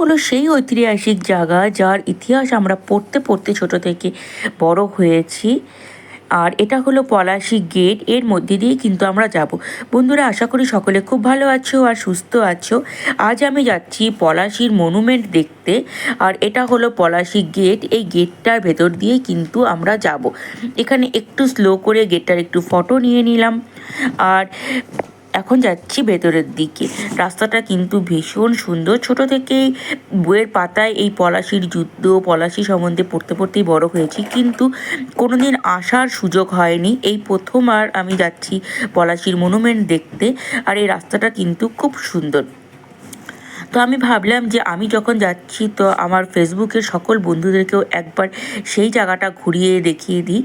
হলো সেই ঐতিহাসিক জায়গা যার ইতিহাস আমরা পড়তে পড়তে ছোট থেকে বড় হয়েছি। আর এটা হলো পলাশি গেট, এর মধ্যে দিয়ে কিন্তু আমরা যাব। বন্ধুরা, আশা করি সকলে খুব ভালো আছো আর সুস্থ আছো। আজ আমি যাচ্ছি পলাশির মনুমেন্ট দেখতে। আর এটা হলো পলাশি গেট, এই গেটটার ভেতর দিয়ে কিন্তু আমরা যাব। এখানে একটু স্লো করে গেটটার একটু ফটো নিয়ে নিলাম। আর এখন যাচ্ছি ভেতরের দিকে। রাস্তাটা কিন্তু ভীষণ সুন্দর। ছোট থেকেই বইয়ের পাতায় এই পলাশির যুদ্ধ, পলাশি সম্বন্ধে পড়তে পড়তেই বড় হয়েছি। কিন্তু কোনোদিন আসার সুযোগ হয়নি। এই প্রথম আর আমি যাচ্ছি পলাশির মনুমেন্ট দেখতে। আর এই রাস্তাটা কিন্তু খুব সুন্দর। তো আমি ভাবলাম যে আমি যখন যাচ্ছি তো আমার ফেসবুকের সকল বন্ধুদেরকেও একবার সেই জায়গাটা ঘুরিয়ে দেখিয়ে দিই।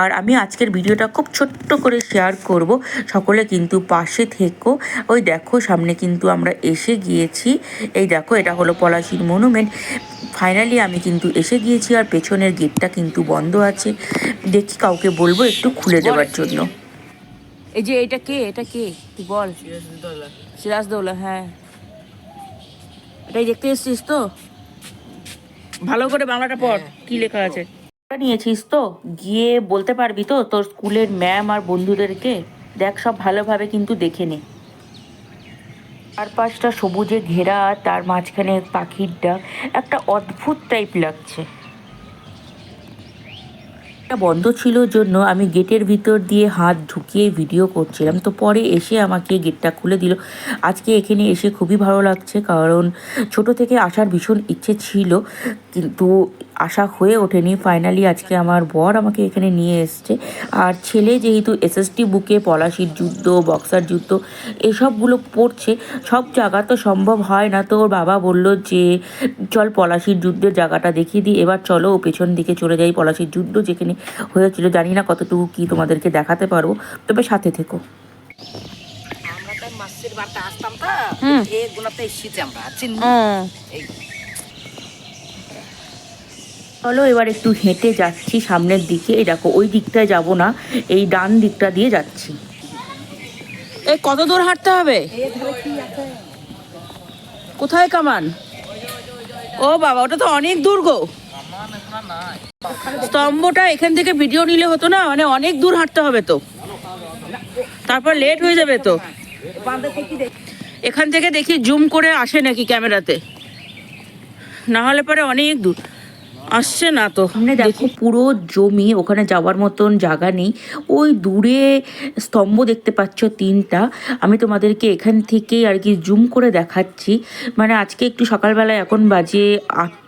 আর আমি আজকের ভিডিওটা খুব ছোট্ট করে শেয়ার করব। সকলে কিন্তু পাশে থেকো। ওই দেখো সামনে কিন্তু আমরা এসে গিয়েছি। এই দেখো এটা হলো পলাশির মনুমেন্ট ফাইনালি আমি কিন্তু এসে গিয়েছি আর পেছনের গেটটা কিন্তু বন্ধ আছে। দেখি কাউকে বলব একটু খুলে দেওয়ার জন্য। এই যে এটা কে? এটা কে? তুই বল। সিরাজদৌলা হ্যাঁ। এটাই দেখতে এসছিস তো? ভালো করে বাংলাটা পড় কি লেখা আছে? নিয়েছিস তো? গিয়ে বলতে পারবি তো তোর স্কুলের ম্যাম আর বন্ধুদেরকে? দেখ সব ভালোভাবে কিন্তু দেখে নে। চারপাশটা সবুজে ঘেরা তার মাঝখানে পাখির ডাক। একটা অদ্ভুত টাইপ লাগছে। বন্ধ ছিল জন্য আমি গেটের ভিতর দিয়ে হাত ঢুকিয়ে ভিডিও করছিলাম। তো পরে এসে আমাকে গেটটা খুলে দিল। আজকে এখানে এসে খুবই ভালো লাগছে, কারণ ছোট থেকে আসার ভীষণ ইচ্ছে ছিল। কিন্তু আশা হয়ে ওঠেনি। ফাইনালি আজকে আমার বর আমাকে এখানে নিয়ে এসছে। আর ছেলে যেহেতু এসএসটি বুকে পলাশির যুদ্ধ বক্সার যুদ্ধ এসবগুলো পড়ছে সব জায়গা তো সম্ভব হয় না। তো ওর বাবা বলল যে চল পলাশির যুদ্ধের জায়গাটা দেখিয়ে দিই। এবার চলো ও পেছন দিকে চলে যাই পলাশির যুদ্ধ যেখানে হয়েছিল। জানি না কতটুকু কি তোমাদেরকে দেখাতে পারব। তবে সাথে থেকো। আমরা তো মাছের বারটা আসতাম তো। হুম। এগুলোতে এসেছি আমরা। চিন- এই চলো এবার একটু হেঁটে যাচ্ছি সামনের দিকে। এই দেখো ওই দিকটায় যাব না এই ডান দিকটা দিয়ে যাচ্ছি। এই কত দূর হাঁটতে হবে? কোথায় কামান? ও বাবা ওটা তো অনেক দূর গো। স্তম্ভটা এখান থেকে ভিডিও নিলে হতো না মানে অনেক দূর হাঁটতে হবে তো। তারপর লেট হয়ে যাবে তো। বাঁধে থেকে দেখ এখান থেকে দেখি জুম করে আসে নাকি ক্যামেরাতে। না হলে পরে অনেক দূর। আসছে না তো। দেখো পুরো জমি ওখানে যাওয়ার মতন জায়গা নেই। ওই দূরে স্তম্ভ দেখতে পাচ্ছ তিনটা। আমি তোমাদেরকে এখান থেকেই আর কি জুম করে দেখাচ্ছি। মানে আজকে একটু সকালবেলায় এখন বাজে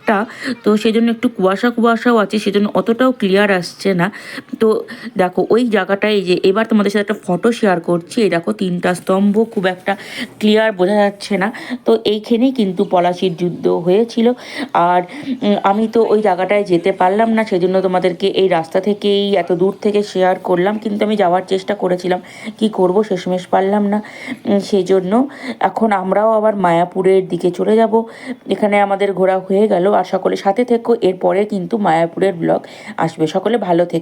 আটটা তো সেই জন্য একটু কুয়াশা কুয়াশাও আছে, সেজন্য অতটাও ক্লিয়ার আসছে না। তো দেখো, ওই জায়গাটায় যে, এবার তোমাদের সাথে একটা ফটো শেয়ার করছি, এই দেখো তিনটা স্তম্ভ খুব একটা ক্লিয়ার বোঝা যাচ্ছে না। তো এইখানেই কিন্তু পলাশির যুদ্ধ হয়েছিল। আর আমি তো ওই জায়গাটায় যেতে পারলাম না, সেজন্য তোমাদেরকে এই রাস্তা থেকেই এত দূর থেকে শেয়ার করলাম। কিন্তু আমি যাওয়ার চেষ্টা করেছিলাম, কি করব শেষমেশ পারলাম না। সেই জন্য এখন আমরাও আবার মায়াপুরের দিকে চলে যাব। এখানে আমাদের ঘোরা হয়ে গেল। আর সকলে সাথে থেকো। এরপরে কিন্তু মায়াপুরের ব্লগ আসবে। সকলে ভালো থেকো।